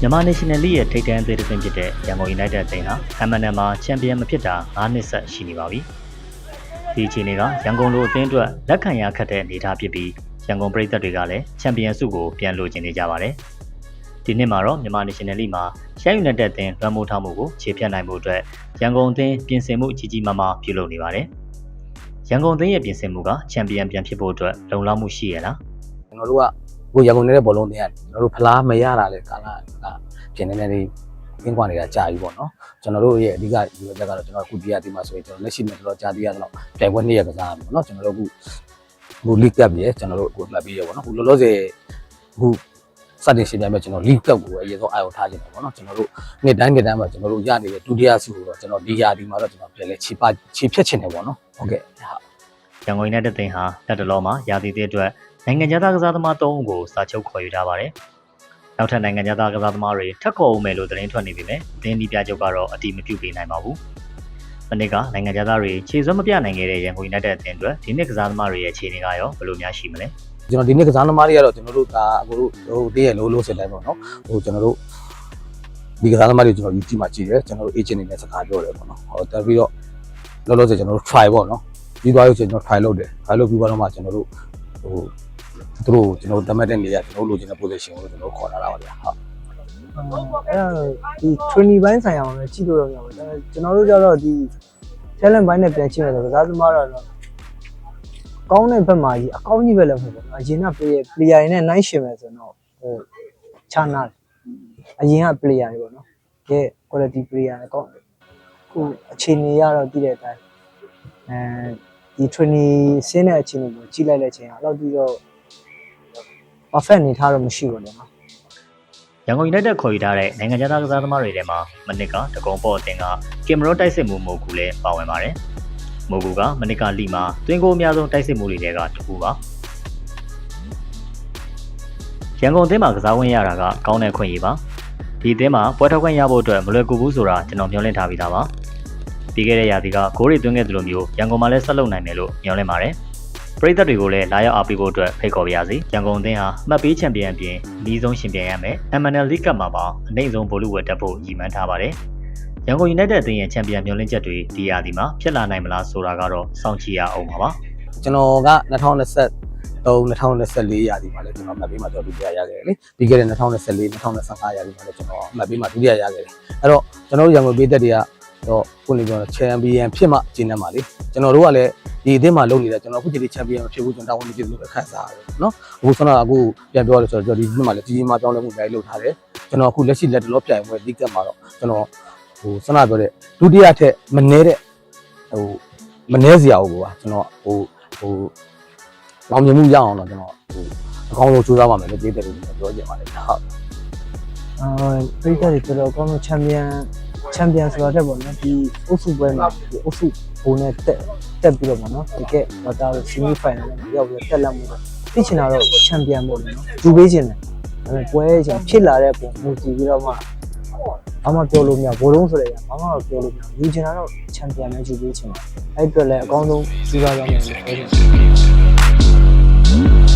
မြန်မာ National League ရဲ့ထိပ်တန်းအသင်းတစ်သင်းဖြစ်တဲ့ရန်ကုန် United အသင်းဟာ MNN မှာချန်ပီယံမဖြစ်တာ9နှစ်ဆက်ရှိနေပါပြီ။ဒီအခြေအနေကရန်ကုန်လိုအသင်းအတွက်လက်ခံရခက်တဲ့အနေအထားဖြစ်ပြီးရန်ကုန်ပြည်သက်တွေကလည်းချန်ပီယံဆုကိုပြန်လိုချင်နေကြပါတယ်။ဒီနှစ်မှာတော့မြန်မာ National League မှာရှမ်း United အသင်းလွှမ်းမိုးထားမှုကိုခြေဖြတ်နိုင်မှုအတွက်ရန်ကုန်အသင်းပြင်ဆင်မှုကြီးကြီးမားမားပြုလုပ်နေပါတယ်။ရန်ကုန်အသင်းရဲ့ပြင်ဆင်မှုကချန်ပီယံပြန်ဖြစ်ဖို့အတွက်လုံလောက်မှုရှိရလား။ကျွန်တော်တို့က ကိုရန်ကုန်နေတဲ့ဘောလုံးတင်ရတယ်ကျွန်တော်တို့ဖလားမရတာလေကာလာကပြင်နေနေလေးကင်းကွာနေတာကြာပြီပေါ့နော်ကျွန်တော်တို့ရဲ့အဓိကဒီဘက်ကတော့ကျွန်တော်အခုဒီရဒီမှာဆိုရင်ကျွန်တော်လက်ရှိနဲ့တော့ကြာသေးရတော့ပြိုင်ပွဲနေ့ရကစားရမယ်နော်ကျွန်တော်တို့အခုအခု league cup ရေကျွန်တော်တို့အခုမှတ်ပြီးရပေါ့နော်အခုလောလောဆယ်အခုစတင်ရှင်ပြမယ်ကျွန်တော် league cup ကိုအရင်ဆုံးအာရုံထားခြင်းတယ်ပေါ့နော်ကျွန်တော်တို့နေ့တိုင်းနေ့တိုင်းမှာကျွန်တော်တို့ရနေတဲ့ဒုတိယဆုကိုတော့ကျွန်တော်ဒီရာဒီမှာတော့ကျွန်တော်ပြန်လဲခြေပါခြေဖြတ်ခြင်းတယ်ပေါ့နော်ဟုတ်ကဲ့ဟာရန်ကုန် United တင်ဟာလက်တလောမှာရာသီသစ်အတွက် နိုင်ငံခြားသားကစားသမား၃ဦးကိုစာချုပ်ခေါ်ယူထားပါတယ်။နောက်ထပ်နိုင်ငံခြားသားကစားသမားတွေထပ်ခေါ်ဦးမယ်လို့သတင်းထွက်နေပေမဲ့အသင်းဒီပြချုပ်ကတော့အတိမပြုပေးနိုင်ပါဘူး။မနစ်ကနိုင်ငံခြားသားတွေခြေစွမ်းမပြနိုင်ခဲ့တဲ့ရန်ကုန် United အသင်းအတွက်ဒီနှစ်ကစားသမားတွေရဲ့ခြေနေကရောဘယ်လိုများရှိမလဲကျွန်တော်ဒီနေ့ကစားသမားတွေကတော့ကျွန်တော်တို့ဒါအခုတို့ဟိုတည့်ရလို့လို့ဆက်တိုင်းပေါ့နော်ဟိုကျွန်တော်တို့ဒီကစားသမားတွေကျွန်တော် YouTube မှာကြည့်တယ်ကျွန်တော်တို့ agent တွေနဲ့စကားပြောတယ်ပေါ့နော်ဟောတက်ပြီးတော့လောလောဆယ်ကျွန်တော်တို့ try ပေါ့နော်ပြီးသွားလို့ကျွန်တော် try လုပ်တယ် try လုပ်ပြီးတော့မှကျွန်တော်တို့ဟို သူတို့ကျွန်တော်တတ်မှတ်တဲ့နေရာကျွန်တော်လိုချင်တဲ့ position ကိုကျွန်တော်ခေါ်လာတာပါဗျာဟုတ်အဲ့ဒါဒီ training ဘိုင်းဆိုင်ရာမှာလည်းကြည့်လို့တော့ရပါတယ်ဒါပေမဲ့ကျွန်တော်တို့ကျတော့ဒီ talent ဘိုင်းနဲ့ပြန်ကြည့်မယ်ဆိုတော့ကစားသမားတော့ကောင်းတဲ့ဘက်မှာကြီးအကောင်းကြီးပဲလည်းမဟုတ်ဘူးအရင်က player player တွေနဲ့နိုင်ရှင်မယ်ဆိုတော့ဟိုခြားနာတယ်အရင်က player တွေပေါ့နော်ကဲ quality player တွေကောင်းတယ်ခုအခြေအနေရတော့တည်တဲ့အတိုင်းအဲဒီ training ဆင်းတဲ့အခြေအနေကိုကြည့်လိုက်တဲ့အချိန်အဲ့တော့ဒီတော့ perfect အနေထားတော့မရှိဘူးလေနော်ရန်ကုန် United ခေါ်ယူထားတဲ့နိုင်ငံခြားသားကစားသမားတွေထဲမှာမနစ်ကတကုံပေါ်အသင်းကကင်မရောတိုက်စစ်မှုမိုကူလည်းပါဝင်ပါတယ်။မိုကူကမနစ်ကလီမှာတွင်ကိုအများဆုံးတိုက်စစ်မှုတွေထဲကတစ်ခုပါ။ရန်ကုန်အသင်းမှာကစားဝင်ရတာကကောင်းတဲ့ခွင့်ရပါ။ဒီအသင်းမှာပွဲထောက်ခွင့်ရဖို့အတွက်မလွယ်ကူဘူးဆိုတာကျွန်တော်မျှော်လင့်ထားပြီးသားပါ။ပြီးခဲ့တဲ့ရာသီကဂိုးတွေသွင်းခဲ့သလိုမျိုးရန်ကုန်မှာလည်းဆက်လုပ်နိုင်မယ်လို့မျှော်လင့်ပါတယ်။ ပရိသတ်တွေကိုလည်းလာရောက်အားပေးဖို့အတွက်ဖိတ်ခေါ်ပါရစေ။ရန်ကုန်အသင်းဟာမှတ်ပေးချန်ပီယံအပြင်အနည်းဆုံးရှင်ပြိုင်ရမယ်။ MNL League Cup မှာပါအနိုင်ဆုံးဗိုလ်လုဝယ်တက်ဖို့ရည်မှန်းထားပါတယ်။ရန်ကုန် United အသင်းရဲ့ချန်ပီယံမျှော်လင့်ချက်တွေဒီရာသီမှာဖြစ်လာနိုင်မလားဆိုတာကတော့စောင့်ကြည့်ရအောင်ပါပါကျွန်တော်က2023 2024ရာသီမှာလည်းကျွန်တော်မှတ်ပေးမှာကျွန်တော်ဒုတိယရခဲ့တယ်လေပြီးခဲ့တဲ့2024 2025ရာသီမှာလည်းကျွန်တော်မှတ်ပေးမှာဒုတိယရခဲ့တယ်အဲ့တော့ကျွန်တော်တို့ရန်ကုန်ပြည်သက်တွေကတော့ခုနေကျွန်တော်ချန်ပီယံဖြစ်မှကျင်းနေမှာလေကျွန်တော်တို့ကလည်း ဒီအသင်းမှာလုပ်နေတာကျွန်တော်အခုချိန်ဒီချန်ပီယံမဖြစ်ဘူးကျွန်တော်တာဝန်မဖြစ်ဘူးလို့ပဲခံစားရတယ်နော်အခုဆောနာအခုပြန်ပြောရလို့ဆိုတော့ဒီနှစ်မှာလည်းကြီးကြီးမားပြောင်းလဲမှုတိုင်းလုပ်ထားတယ်ကျွန်တော်အခုလက်ရှိလက်တလောပြိုင်ပွဲဒီကက်မှာတော့ကျွန်တော်ဟိုဆောနာပြောတဲ့ဒုတိယထက်မနည်းတဲ့ဟိုမနည်းစရာဘူးကွာကျွန်တော်ဟိုဟိုလောင်မြင်မှုရအောင်တော့ကျွန်တော်ဟိုအကောင်းဆုံးစူးစမ်းပါမယ်လို့ပြည်သက်လို့ပြောချင်ပါတယ်ဟုတ်အာပရိသတ်တွေတော်တော်ကောင်းဆုံးချန်ပီယံ ချန်ပီယံဆိုတာတက်ပေါ့နော်ဒီအုပ်စုပွဲမှာဒီအုပ်စုဘုံနဲ့တက်တက်ပြီးတော့ပေါ့နော်ဒီကဲဝတာဆီမီဖိုင်နယ်မှာရောက်ပြီးတက်လက်မှုတော့သိချင်တာတော့ချန်ပီယံပေါ့လေနော်ဂျူပေးချင်တယ်ဒါပေမဲ့ပွဲချင်းဖြစ်လာတဲ့ပုံမူတည်ပြီးတော့မှဘာမှပြောလို့မရဘောလုံးဆိုတဲ့ဘာမှတော့ပြောလို့မရယူချင်တာတော့ချန်ပီယံနဲ့ဂျူပေးချင်တယ်အဲ့အတွက်လည်းအကောင်းဆုံးစူးစမ်းရမယ်လို့ပြောချင်တယ်